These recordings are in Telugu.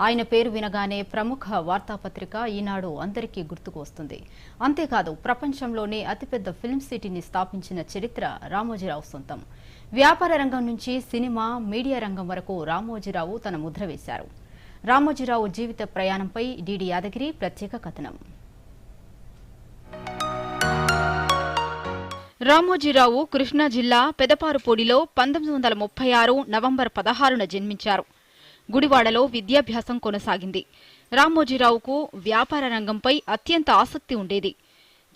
ఆయన పేరు వినగానే ప్రముఖ వార్తాపత్రిక ఈనాడు అందరికీ గుర్తుకు వస్తుంది. అంతేకాదు ప్రపంచంలోనే అతిపెద్ద ఫిల్మ్ సిటీని స్థాపించిన చరిత్ర రామోజీరావు సొంతం. వ్యాపార రంగం నుంచి సినిమా మీడియా రంగం వరకు రామోజీరావు తన ముద్ర వేశారు. రామోజీరావు జీవిత ప్రయాణంపై డిడి యాదగిరి ప్రత్యేక కథనం. రామోజీరావు కృష్ణా జిల్లా పెదపారుపూడిలో పంతొమ్మిది వందల ముప్పై ఆరు నవంబర్ పదహారున జన్మించారు. గుడివాడలో విద్యాభ్యాసం కొనసాగింది. రామోజీరావుకు వ్యాపార రంగంపై అత్యంత ఆసక్తి ఉండేది.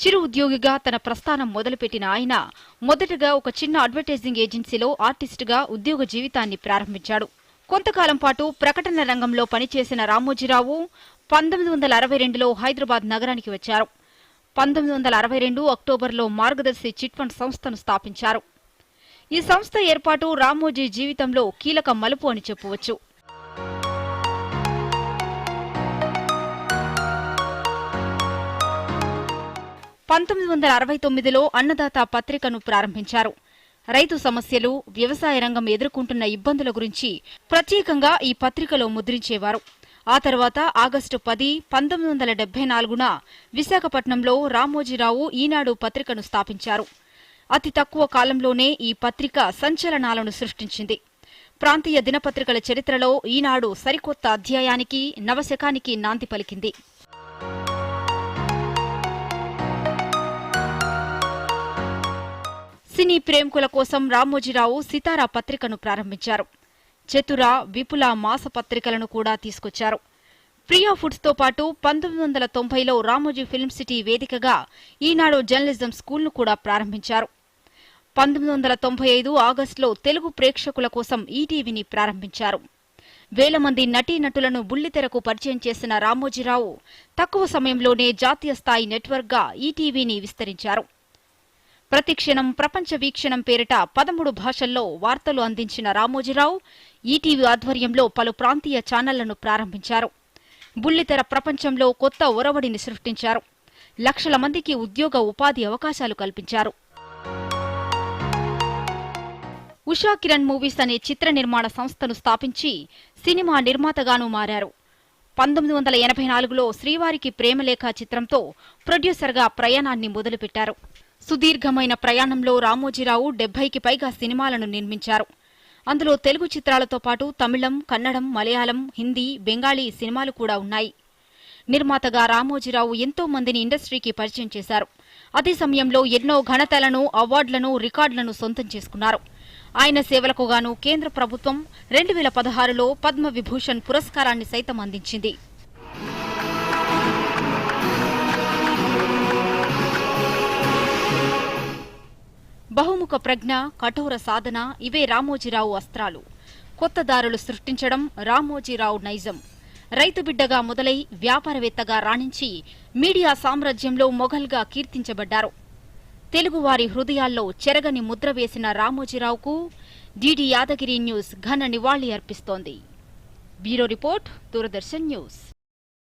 చిరు ఉద్యోగిగా తన ప్రస్థానం మొదలుపెట్టిన ఆయన మొదటగా ఒక చిన్న అడ్వర్టైజింగ్ ఏజెన్సీలో ఆర్టిస్టుగా ఉద్యోగ జీవితాన్ని ప్రారంభించాడు. కొంతకాలం పాటు ప్రకటన రంగంలో పనిచేసిన రామోజీరావు పంతొమ్మిది వందల అరవై రెండులో హైదరాబాద్ నగరానికి వచ్చారు. పంతొమ్మిది వందల అరవై రెండు అక్టోబర్లో మార్గదర్శి చిట్ ఫండ్ సంస్థను స్థాపించారు. ఈ సంస్థ ఏర్పాటు రామోజీ జీవితంలో కీలక మలుపు అని చెప్పవచ్చు. పంతొమ్మిది వందల అరవై తొమ్మిదిలో అన్నదాత పత్రికను ప్రారంభించారు. రైతు సమస్యలు వ్యవసాయ రంగం ఎదుర్కొంటున్న ఇబ్బందుల గురించి ప్రత్యేకంగా ఈ పత్రికలో ముద్రించేవారు. ఆ తర్వాత ఆగస్టు పది పంతొమ్మిది వందల డెబ్బై నాలుగున విశాఖపట్నంలో రామోజీరావు ఈనాడు పత్రికను స్థాపించారు. అతి తక్కువ కాలంలోనే ఈ పత్రిక సంచలనాలను సృష్టించింది. ప్రాంతీయ దినపత్రికల చరిత్రలో ఈనాడు సరికొత్త అధ్యాయానికి నవశకానికి నాంది పలికింది. సినీ ప్రేమికుల కోసం రామోజీరావు సితారా పత్రికను ప్రారంభించారు. చతుర విపుల మాస పత్రికలను కూడా తీసుకొచ్చారు. ప్రియా ఫుడ్స్తో పాటు పంతొమ్మిది వందల తొంభైలో రామోజీ ఫిల్మ్ సిటీ వేదికగా ఈనాడు జర్నలిజం స్కూల్ను కూడా ప్రారంభించారు. పంతొమ్మిది వందల తొంభై ఐదు ఆగస్టులో తెలుగు ప్రేక్షకుల కోసం ఈటీవీని ప్రారంభించారు. వేల మంది నటీనటులను బుల్లితెరకు పరిచయం చేసిన రామోజీరావు తక్కువ సమయంలోనే జాతీయ స్థాయి నెట్వర్క్గా ఈటీవీని విస్తరించారు. ప్రతిక్షణం ప్రపంచ వీక్షణం పేరిట పదమూడు భాషల్లో వార్తలు అందించిన రామోజీరావు ఈటీవీ ఆధ్వర్యంలో పలు ప్రాంతీయ ఛానళ్ళను ప్రారంభించారు. బుల్లితెర ప్రపంచంలో కొత్త ఒరవడిని సృష్టించారు. లక్షల మందికి ఉద్యోగ ఉపాధి అవకాశాలు కల్పించారు. ఉషా కిరణ్ మూవీస్ అనే చిత్ర నిర్మాణ సంస్థను స్థాపించి సినిమా నిర్మాతగానూ మారారు. పంతొమ్మిది వందల ఎనభై నాలుగులో శ్రీవారికి ప్రేమలేఖ చిత్రంతో ప్రొడ్యూసర్గా ప్రయాణాన్ని మొదలుపెట్టారు. సుదీర్ఘమైన ప్రయాణంలో రామోజీరావు డెబ్బైకి పైగా సినిమాలను నిర్మించారు. అందులో తెలుగు చిత్రాలతో పాటు తమిళం కన్నడం మలయాళం హిందీ బెంగాలీ సినిమాలు కూడా ఉన్నాయి. నిర్మాతగా రామోజీరావు ఎంతో మందిని ఇండస్ట్రీకి పరిచయం చేశారు. అదే సమయంలో ఎన్నో ఘనతలను అవార్డులను రికార్డులను సొంతం చేసుకున్నారు. ఆయన సేవలకు గాను కేంద్ర ప్రభుత్వం రెండు వేల పదహారులో పద్మ విభూషణ్ పురస్కారాన్ని సైతం అందించింది. బహుముఖ ప్రజ్ఞ కఠోర సాధన ఇవే రామోజీరావు అస్త్రాలు. కొత్త దారులు సృష్టించడం రామోజీరావు నైజం. రైతు బిడ్డగా మొదలై వ్యాపారవేత్తగా రాణించి మీడియా సామ్రాజ్యంలో మొఘల్గా కీర్తించబడ్డారు. తెలుగువారి హృదయాల్లో చెరగని ముద్ర వేసిన రామోజీరావుకు డిడి యాదగిరి న్యూస్ ఘన నివాళి అర్పిస్తోంది. Bureau report Doordarshan news.